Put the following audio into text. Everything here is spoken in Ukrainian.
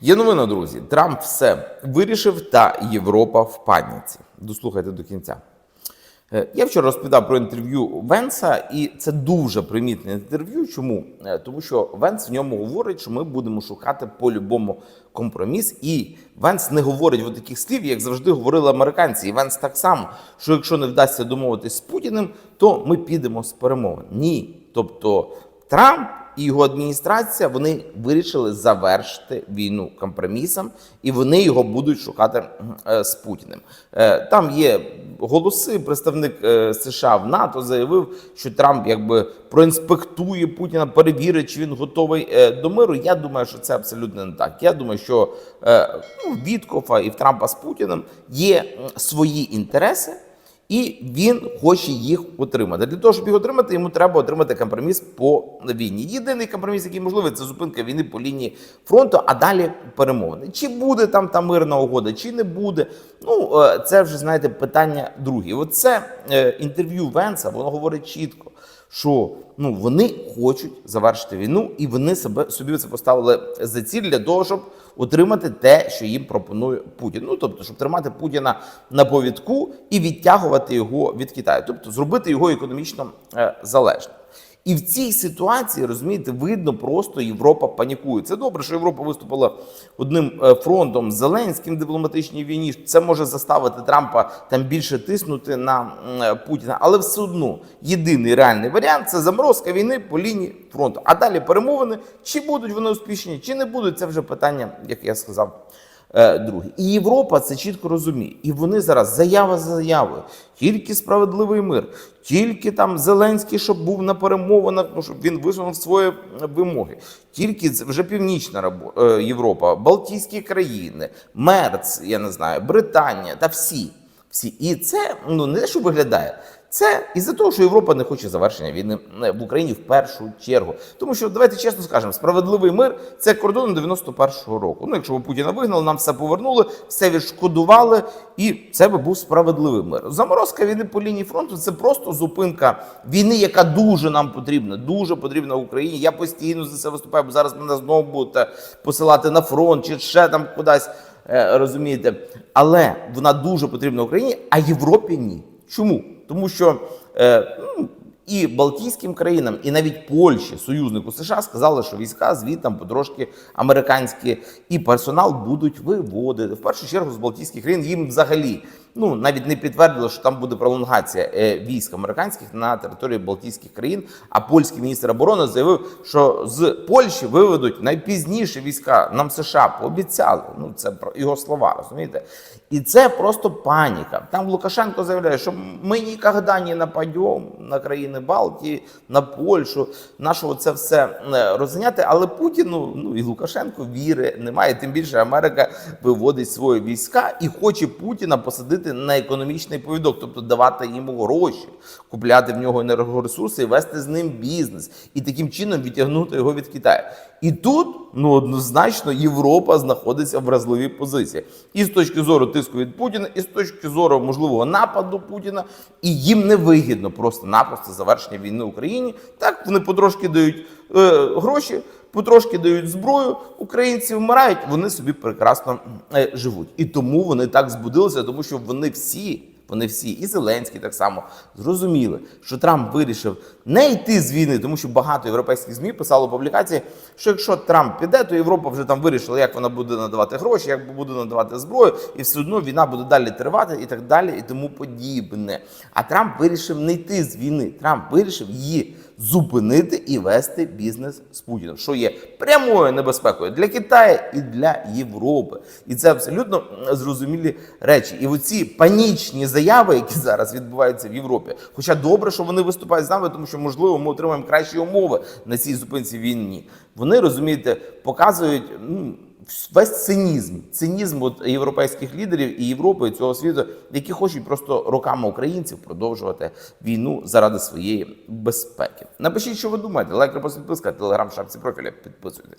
Є новина, друзі. Трамп все вирішив, та Європа в паніці. Дослухайте до кінця. Е, Я вчора розповідав про інтерв'ю Венса, і це дуже примітне інтерв'ю. Чому? Е, Тому що Венс в ньому говорить, що ми будемо шукати по-любому компроміс. І Венс не говорить от таких слів, як завжди говорили американці. І Венс так само, що якщо не вдасться домовитись з Путіним, то ми підемо з перемовин. Ні. Тобто Трамп і його адміністрація вони вирішили завершити війну компромісом, і вони його будуть шукати е, з Путіним. Е, Там є голоси. Представник е, США в НАТО заявив, що Трамп якби проінспектує Путіна, перевірить, чи він готовий до миру. Я думаю, що це абсолютно не так. Я думаю, що ну, Віткофа і в Трампа з Путіним є свої інтереси. І він хоче їх отримати. Для того, щоб їх отримати, йому треба отримати компроміс по війні. Єдиний компроміс, який можливий, це зупинка війни по лінії фронту, а далі перемовини. Чи буде там та мирна угода, чи не буде. Ну е, це вже знаєте питання друге. Оце е, інтерв'ю Венса, воно говорить чітко. Що ну вони хочуть завершити війну, і вони себе собі це поставили за ціль для того, щоб отримати те, що їм пропонує Путін. Ну тобто, щоб тримати Путіна на повідку і відтягувати його від Китаю, тобто зробити його економічно е, залежним. І в цій ситуації розумієте, видно, просто Європа панікує. Це добре, що Європа виступила одним е, фронтом з Зеленським в дипломатичній війні. Це може заставити Трампа там більше тиснути на е, Путіна, але все одно єдиний реальний варіант це заморозка війни по лінії фронту. А далі перемовини, чи будуть вони успішні, чи не будуть. Це вже питання, як я сказав. Е, Друге, і Європа це чітко розуміє, і вони зараз заява за заявою, тільки справедливий мир, тільки там Зеленський, щоб був на перемовинах, ну, щоб він висунув свої вимоги. Тільки вже північна е, Європа, Балтійські країни, Мерц, я не знаю, Британія та всі. Всі, і це ну не те, що виглядає. Це із-за того, що Європа не хоче завершення війни е, в Україні в першу чергу. Тому що давайте чесно скажемо, справедливий мир це кордон 91-го року. Ну, якщо б Путіна вигнали, нам все повернули, все відшкодували, і це би був справедливий мир. Заморозка війни по лінії фронту це просто зупинка війни, яка дуже нам потрібна, дуже потрібна Україні. Я постійно за це виступаю, бо зараз мене знову будете посилати на фронт чи ще там кудись. Е, розумієте, але вона дуже потрібна Україні, а Європі ні. Чому? Тому що е, і Балтійським країнам, і навіть Польщі, союзнику США, сказали, що війська звідтам потрошки американські і персонал будуть виводити. В першу чергу з Балтійських країн їм взагалі ну навіть не підтвердили, що там буде пролонгація е, військ американських на території Балтійських країн. А польський міністр оборони заявив, що з Польщі виведуть найпізніше війська. Нам США пообіцяли. Ну це його слова, розумієте? І це просто паніка. Там Лукашенко заявляє, що ми ніколи не нападемо на країни Балтії, на Польщу. Нашого це все е, розганяти. Але Путіну ну і Лукашенко віри немає. Тим більше Америка виводить свої війська і хоче Путіна посадити на економічний повідок, тобто давати йому гроші, купляти в нього енергоресурси вести з ним бізнес, і таким чином відтягнути його від Китаю. І тут ну однозначно Європа знаходиться в вразливій позиції, і з точки зору тиску від Путіна, і з точки зору можливого нападу Путіна, і їм не вигідно просто-напросто завершення війни в Україні. Так вони потрошки дають е, гроші. Потрошки дають зброю, українці вмирають, вони собі прекрасно е, живуть. І тому вони так збудилися, тому що вони всі, вони всі, і Зеленський так само зрозуміли, що Трамп вирішив не йти з війни, тому що багато європейських змі писало публікації, що якщо Трамп піде, то Європа вже там вирішила, як вона буде надавати гроші, як буде надавати зброю, і все одно війна буде далі тривати, і так далі, і тому подібне. А Трамп вирішив не йти з війни. Трамп вирішив її зупинити і вести бізнес з Путіним, що є прямою небезпекою для Китаю і для Європи. І це абсолютно зрозумілі речі. І оці панічні заяви, які зараз відбуваються в Європі, хоча добре, що вони виступають з нами, тому що можливо ми отримаємо кращі умови на цій зупинці війні. Вони розумієте, показують. Ну, Весь цинізм, цинізм от європейських лідерів і Європи і цього світу, які хочуть просто роками українців продовжувати війну заради своєї безпеки. Напишіть, що ви думаєте. Лайк, репост, підписка, телеграм, шапці профіля. Підписуйтесь.